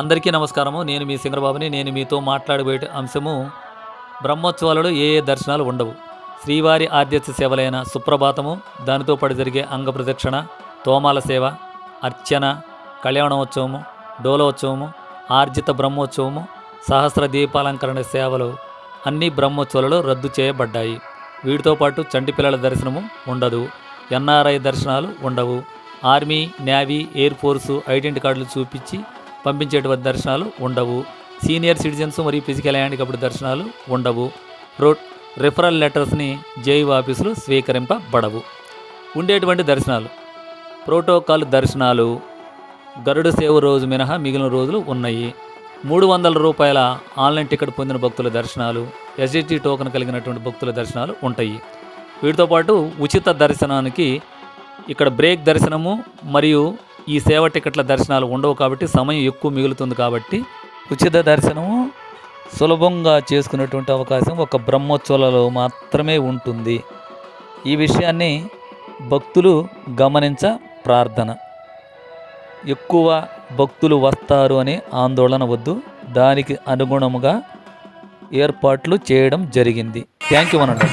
అందరికీ నమస్కారము. నేను మీ సింగరబాబుని నేను మీతో మాట్లాడబోయే అంశము బ్రహ్మోత్సవాలలో ఏ ఏ దర్శనాలు ఉండవు. శ్రీవారి ఆద్యత సేవలైన సుప్రభాతము దానితో పాటు జరిగే అంగ ప్రదక్షిణ తోమాల సేవ అర్చన కళ్యాణోత్సవము డోలోత్సవము ఆర్జిత బ్రహ్మోత్సవము సహస్ర దీపాలంకరణ సేవలు అన్ని బ్రహ్మోత్సవాలలో రద్దు చేయబడ్డాయి. వీటితో పాటు చంటి పిల్లల దర్శనము ఉండదు. ఎన్ఆర్ఐ దర్శనాలు ఉండవు. Army navy air force identity కార్డులు చూపించి పంపించేటువంటి దర్శనాలు ఉండవు. సీనియర్ సిటిజన్స్ మరియు ఫిజికల్ హ్యాండికప్డ్ దర్శనాలు ఉండవు. రోడ్ రిఫరల్ లెటర్స్ని జైవ్ ఆఫీసులు స్వీకరింపబడవు. ఉండేటువంటి దర్శనాలు. ప్రోటోకాల్ దర్శనాలు గరుడ సేవ రోజు మినహా మిగిలిన రోజులు ఉన్నాయి. మూడు వందల రూపాయల ఆన్లైన్ టికెట్ పొందిన భక్తుల దర్శనాలు ఎస్జిటి టోకెన్ కలిగినటువంటి భక్తుల దర్శనాలు ఉంటాయి. వీటితో పాటు ఉచిత దర్శనానికి ఇక్కడ బ్రేక్ దర్శనము మరియు ఈ సేవ టికెట్ల దర్శనాలు ఉండవు కాబట్టి సమయం ఎక్కువ మిగులుతుంది కాబట్టి ఉచిత దర్శనము సులభంగా చేసుకునేటువంటి అవకాశం ఒక బ్రహ్మోత్సవాలలో మాత్రమే ఉంటుంది. ఈ విషయాన్ని భక్తులు గమనించ ప్రార్థన. ఎక్కువ భక్తులు వస్తారు అనే ఆందోళన వద్దు. దానికి అనుగుణముగా ఏర్పాట్లు చేయడం జరిగింది. థ్యాంక్ యూ అనండి